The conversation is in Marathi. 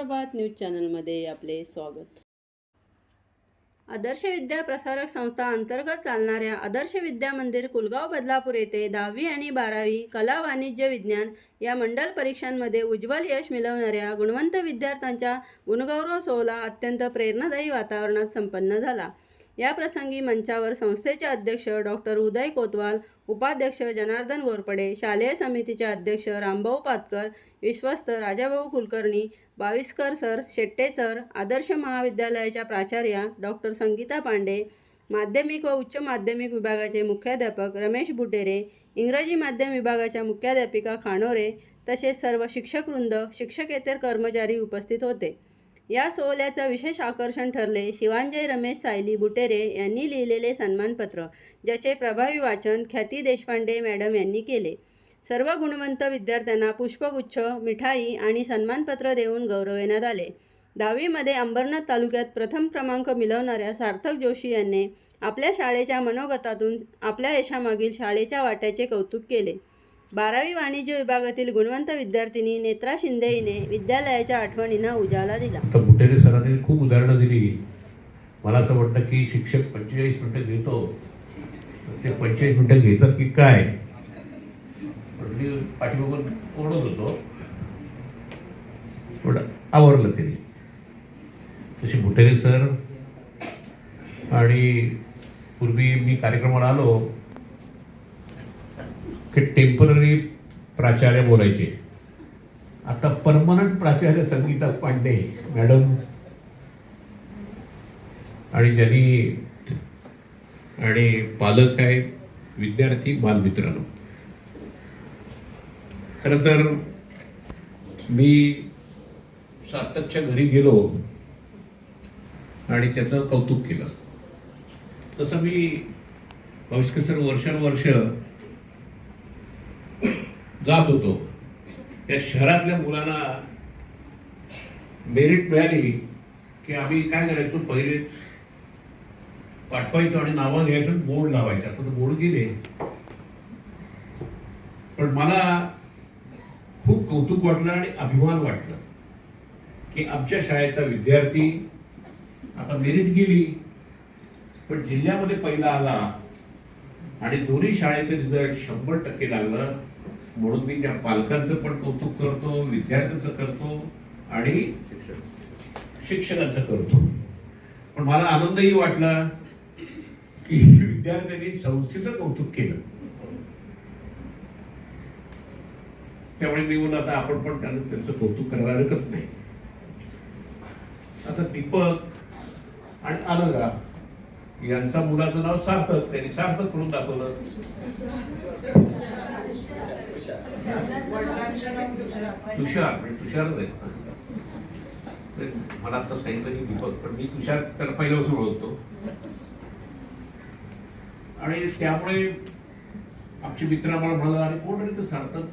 सुप्रभात न्यूज चॅनलमध्ये आपले स्वागत. आदर्श विद्या प्रसारक संस्था अंतर्गत चालणाऱ्या आदर्श विद्या मंदिर कुलगाव बदलापूर येथे दहावी आणि बारावी कला वाणिज्य विज्ञान या मंडल परीक्षांमध्ये उज्ज्वल यश मिळवणाऱ्या गुणवंत विद्यार्थ्यांच्या गुणगौरव सोहळा अत्यंत प्रेरणादायी वातावरणात संपन्न झाला. याप्रसंगी मंचावर संस्थेचे अध्यक्ष डॉक्टर उदय कोतवाल उपाध्यक्ष जनार्दन गोरपडे शालेय समितीचे अध्यक्ष रामभाऊ पातकर विश्वस्त राजाभाऊ कुलकर्णी बाविस्कर सर शेट्टे सर आदर्श महाविद्यालयाच्या प्राचार्या डॉक्टर संगीता पांडे माध्यमिक व उच्च माध्यमिक विभागाचे मुख्याध्यापक रमेश बुटेरे इंग्रजी माध्यम विभागाच्या मुख्याध्यापिका खानोरे तसेच सर्व शिक्षकवृंद शिक्षकेतर कर्मचारी उपस्थित होते. या सोहळ्याचं विशेष आकर्षण ठरले शिवांजय रमेश सायली बुटेरे यांनी लिहिलेले सन्मानपत्र ज्याचे प्रभावी वाचन ख्याती देशपांडे मॅडम यांनी केले. सर्व गुणवंत विद्यार्थ्यांना पुष्पगुच्छ मिठाई आणि सन्मानपत्र देऊन गौरविण्यात आले. दहावीमध्ये अंबरनाथ तालुक्यात प्रथम क्रमांक मिळवणाऱ्या सार्थक जोशी यांनी आपल्या शाळेच्या मनोगतातून आपल्या यशामागील शाळेच्या वाट्याचे कौतुक केले. बारावी वाणिज्य विभागातील गुणवंत विद्यार्थिनी नेत्रा शिंदे हिने विद्यालयाच्या आठवणींना उजाला दिला. तर बुटेरे सरांनी खूप उदाहरणं दिली. मला असं वाटतं की शिक्षक पंचेचाळीस मिनटं घेतो. ते पंचेचाळीस मिनटं घेतात की काय? पण मी पाठीमागून ओढत होतो. थोडं आवरलं तरी. तसे बुटेरे सर आणि पूर्वी मी कार्यक्रमाला आलो. की टेंपररी प्राचार्य बोलायचे. आता परमनंट प्राचार्य संगीता पांडे मॅडम आणि ज्यांनी आणि पालक आहे विद्यार्थी बालमित्रांनो. खरं तर मी सातच्या घरी गेलो आणि त्याचं कौतुक केलं. तसं मी भाविष्कर वर्षानुवर्ष जात होतो. त्या शहरातल्या मुलांना मेरिट मिळाली की आम्ही काय करायचो? पहिलेच पाठवायचो आणि नावं घ्यायचो बोर्ड लावायचं. आता तर बोर्ड गेले. पण मला खूप कौतुक वाटलं आणि अभिमान वाटलं की आमच्या शाळेचा विद्यार्थी आता मेरिट गेली. पण जिल्ह्यामध्ये पहिला आला आणि दोन्ही शाळेचं रिझल्ट शंभर टक्के लागलं. म्हणून मी त्या पालकांचं पण कौतुक करतो विद्यार्थ्यांचं करतो आणि शिक्षकांचं करतो. पण मला आनंदही वाटला की विद्यार्थ्यांनी संस्थेचं कौतुक केलं. त्यामुळे मी म्हणून आता आपण पण त्यांना त्यांचं कौतुक करायला हरकत नाही. आता दीपक आणि अनगा यांचा मुलाचं नाव सार्थक त्यांनी सार्थक करून दाखवलं. तुषार म्हणजे तुषारच आहे. मला आता सांगितलं की दीपक पण मी तुषार त्याला पहिल्यापासून ओळखतो. आणि त्यामुळे आमचे मित्र आम्हाला म्हणाला अरे कोण रे ते सार्थक?